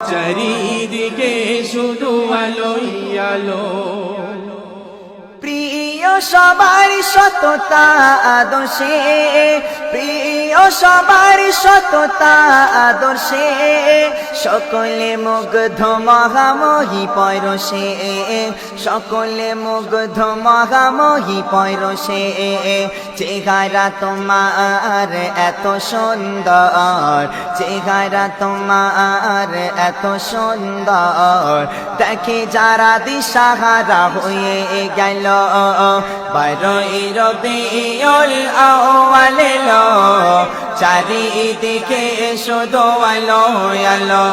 চারিদিকে শুধু আলোই আলো। প্রিয় সবার সততা আদর্শে প্রিয় সবার সততা আদর্শে, সকলে মুগ্ধ মহামহি পরশে, সকলে মুগ্ধ মহামহি পরশে, চেহারা তোমার এত সুন্দর, চেহারা তোমার এত সুন্দর। দেখে যারা দিশাহারা হয়ে গেল, বারোই রবিউল আউয়াল এলো। চারিদিকে শুধু আলো আলো।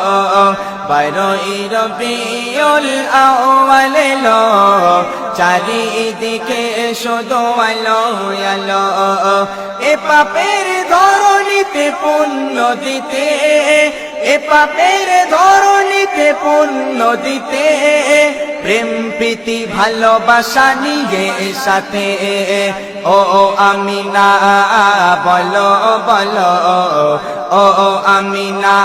বারোই রবিউল আউয়াল এলো চারিদিকে শুধু আলো আলো। এ পাপের ধরণীতে পুণ্য দিতে, এ পাপের ধরণীতে পুণ্য দিতে। প্রেম, প্রীতি, ভালোবাসা নিয়ে সাথে। ও ও আমি না বলো বলো। ও ও আমি না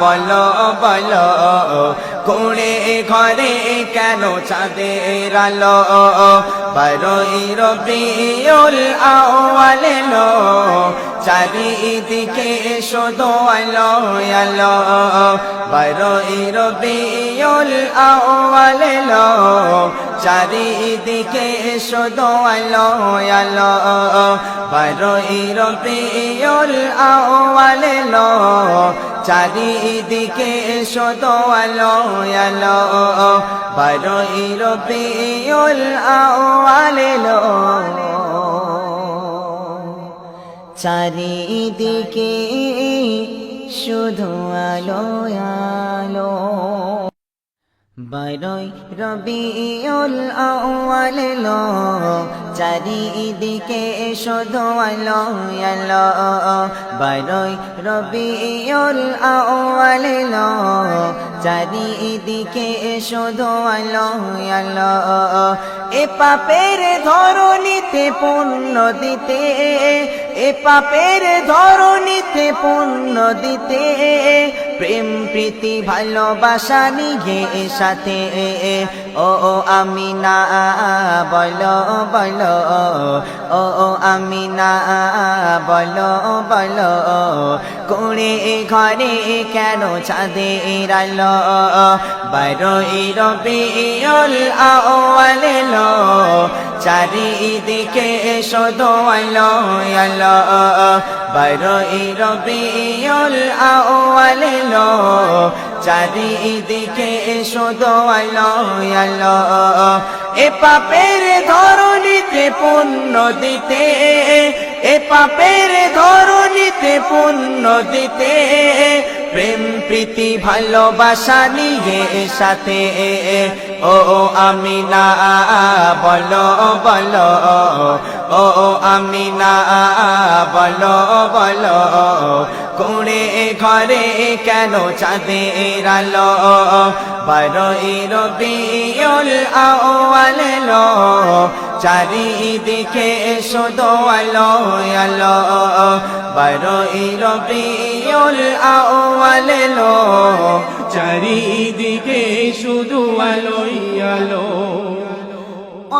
বলো বলো। কোড়ে ঘরে কেন চাঁদের আলো? বারোই রবিউল আউয়াল এলো। চারিদিকে শুধু আলো আলো। বারোই রবিউল আউয়াল এলো চারিদিকে শুধু আলো আলো। বারোই রবিউল আউয়াল এলো চারিদিকে শুধু আলো আলো। বারোই রবিউল আউয়াল এলো চারিদিকে শুধু আলো আলো। বারোই রবিউল আউয়াল লো, চারিদিকে শুধু আলো আলো বারোই রবিউল লো, চারিদিকে শুধু এ পাপের ধরণীতে পুণ্য দিতে, এ পাপের ধরণীতে পুণ্য দিতে প্রেম, প্রীতি, ভালোবাসা নিয়ে সাথে। ও ও আমি না বলো বলো। ও ও আমি না বলো বলো। কোড়ে ঘরে কেন চাঁদের আলো? বারোই রবিউল আউয়াল এলো। চারিদিকে শুধু আলো আলো বারোই রবিউল আউয়াল এলো চারিদিকে শুধু আলো আলো এ পাপের ধরণীতে পুণ্য দিতে, এ পাপের ধরণীতে পুণ্য দিতে। প্রেম, প্রীতি, ভালোবাসা নিয়ে সাথে। ও ও আমি না বলো বলো। ও ও আমি না বলো বলো। কোড়ে ঘরে কেন চাঁদের আলো? বারোই রবিউল আউয়াল লো। চারিদিকে শুধু আলো। আলো বারোই রবিউল আলে লো। চারিদিকে শুধু আলো।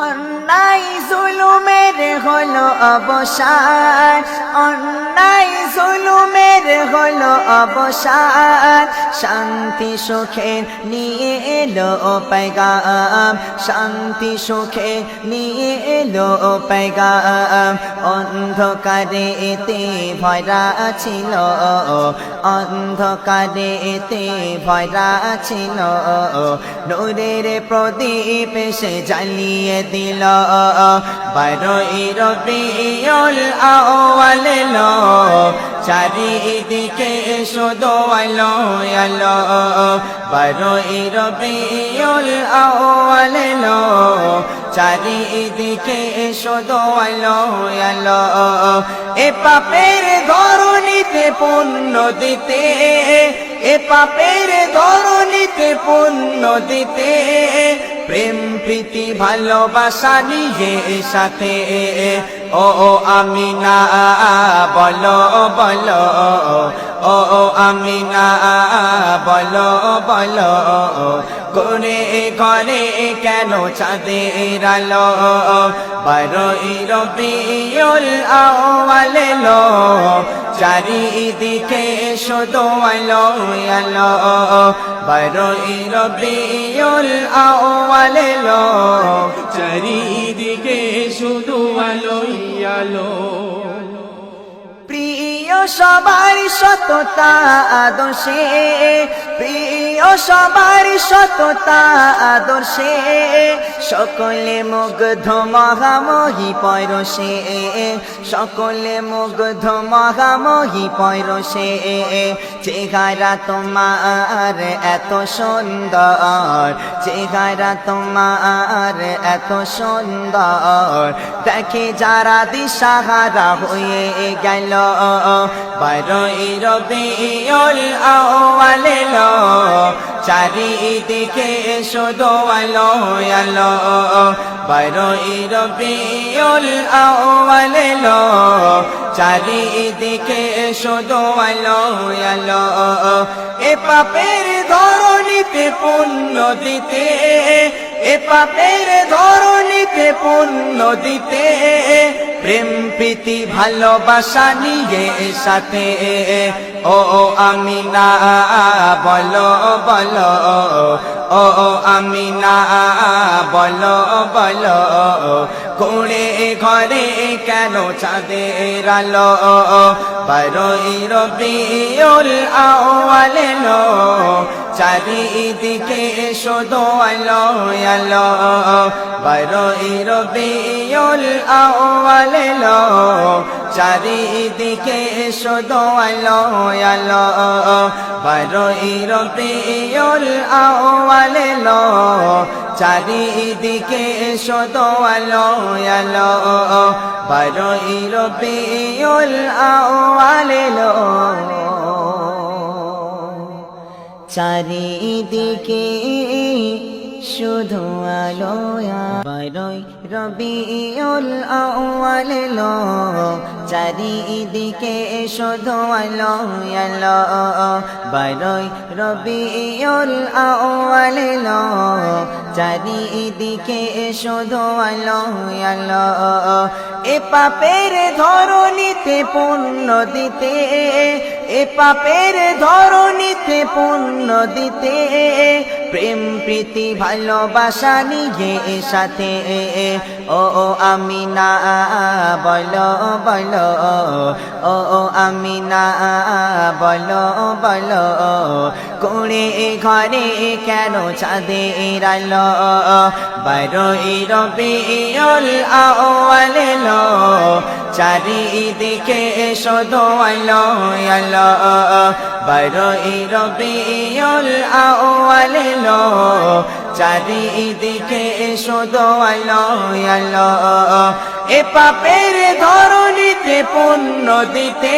আলো অন্যায় জুলুমের হলো অবসান, অন্যায় জুলুমের হলো অবসান। শান্তি সুখে নিয়ে এলো পেগাম শান্তি সুখে নিয়ে এলো পেগাম অন্ধকারে এতে ভরা ছিল, অন্ধকারে এতে ভরা ছিল। নূরের প্রদীপ সে জ্বালিয়ে দিল বারোই রবিউল আউয়াল চারিদিকে শুধু আলো বারোই রবিউল আউয়াল চারিদিকে শুধু আলো। এ পাপের ধরণীতে পুণ্য দিতে, এ পাপের ধরণীতে পুণ্য দিতে প্রেম, প্রীতি, ভালোবাসা নিয়ে সাথে। ও আমি না বলো বলো। ও আমি না বলো বলো। করে ঘরে কেন চাঁদের আলো? বারোই রবিউল আউয়াল লো চারিদিকে শুধু আলো আলো। বারোই রবিউল আউয়াল লো চারিদিকে শুধু আলোই আলো। প্রিয় সবার সততা আদর্শে, প্রিয় সবার সততা আদর্শে, সকলে মুগ্ধ মহামহি পরশে, সকলে মুগ্ধ মহামহি পরশে, চেহারা তোমার এত সুন্দর, চেহারা তোমার এত সুন্দর। দেখে যারা দিশাহারা হয়ে গেল বারোই রবিউল আউয়াল চারিদিকে শুধু আলো আলো। বারোই রবিউল চারিদিকে শুধু আলো এ পাপের ধরণীতে পুণ্য দিতে, এ পাপের ধরণীতে পুণ্য দিতে, প্রেম, প্রীতি, ভালোবাসা নিয়ে সাথে। ও আমি না বলো বলো, ও আমি না বলো বলো কোড়ে ঘরে কেন চাঁদের আলো? বারোই রবিউল আউয়াল লো, চারিদিকে শুধু আলো আলো। বারোই রবিউল আউয়াল লো চারিদিকে শুধু আলো আলো। বারোই রবিউল আউয়াল লো চারিদিকে শুধু আলো আলো। বারোই রবিউল আউয়াল লো চারিদিকে শুধু আলোয়া বারোই রবিউল আউয়াল লো চারিদিকে শুধু আলো আলো বারোই রবিউল আউয়াল লো চারিদিকে শুধু আলো আলো এ পাপের ধরণীতে পুণ্য দিতে, এ পাপের ধরণীতে পুণ্য দিতে প্রেম, প্রীতি, ভালোবাসা নিয়ে সাথে। ও ও আমি না বলো বলো। ও ও আমি না বলো বলো। কোড়ে ঘরে কেন চাঁদের আলো? বারোই রবিউল আউয়াল লো চারিদিকে শুধু আলো আলো। বারোই রবিউল আউয়াল লো চারিদিকে শুধু আলো আলো এ পাপের ধরণীতে পুণ্য দিতে,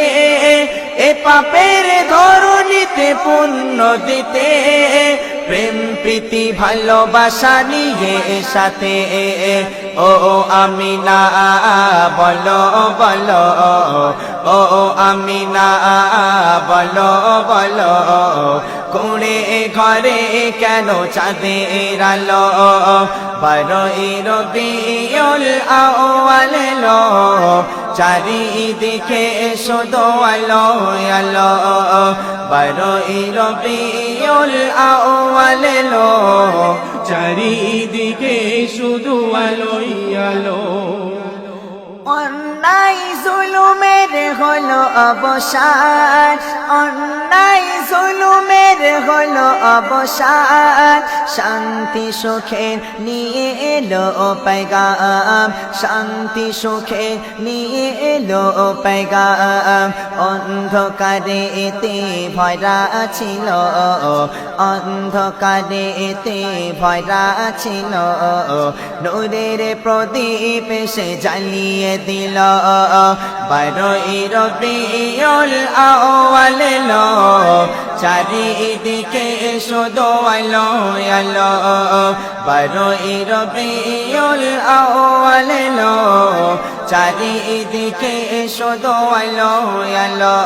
এ পাপের ধরণীতে পুণ্য দিতে, প্রেম, প্রীতি, ভালোবাসা নিয়ে সাথে। ও ও আমি না বলো বলো, ও ও আমি না বলো বলো, কোড়ে ঘরে কেন চাঁদের আলো? বারোই রবিউল আউয়াল লো চারিদিকে শুধু আলো আলো। বারোই রবিউল আউয়াল লো চারিদিকে শুধু আলোই আলো। অন্যায় জুলুমের হলো অবসার অন্যায় জুলুমের হলো অবসান। শান্তি সুখে নিয়ে এলো পেগাম শান্তি সুখে নিয়ে এলো পেগাম অন্ধকারে এতে ভরা ছিল অন্ধকারে এতে ভরা ছিল। নূরের প্রদীপ সে জ্বালিয়ে দিল। বারোই রবিউল আউয়াল লো, চারিদিকে শুধু আলো আলো। বারোই রবিউল আউয়াল এলো চারিদিকে শুধু আলো আলো।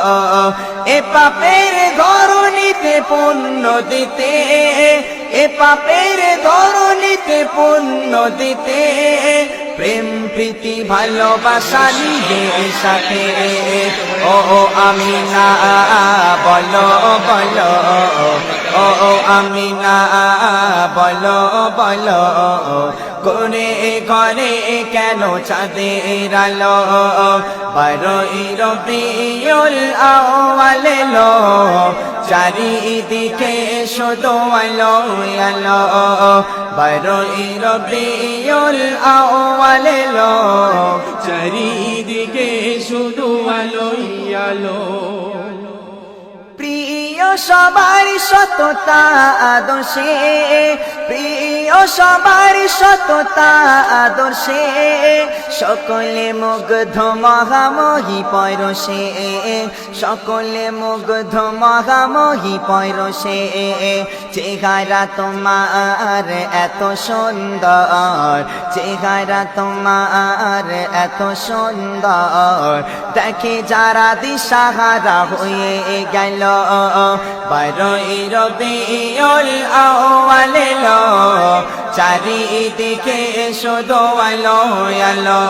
এ পাপের ধরণীতে পুণ্য দিতে, এ পাপের ধরণীতে পুণ্য দিতে প্রেম, প্রীতি, ভালোবাসা নিজের সাথে। ও আমি না বলো বলো। ও ও আমি না বলো বলো। করে ঘরে কেন চাঁদের আলো? বারোই রবিউল আউয়াল এলো। চারিদিকে শুধু আলো আলো। বারোই রবিউল চারিদিকে শুধু আলো। প্রিয় সবার সততা আদর্শে, প্রিয় সবার সততা আদর্শে, সকলে মুগ্ধ মহামহি পরশে, সকলে মুগ্ধ মহামহি পরশে, চেহারা তোমার এত সুন্দর, চেহারা তোমার এত সুন্দর। দেখে যারা দিশাহারা হয়ে গেল বারোই রবিউল চারিদিকে শুধু আলো আলো।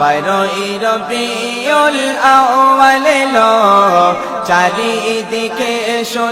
বারোই চারিদিকে শুধু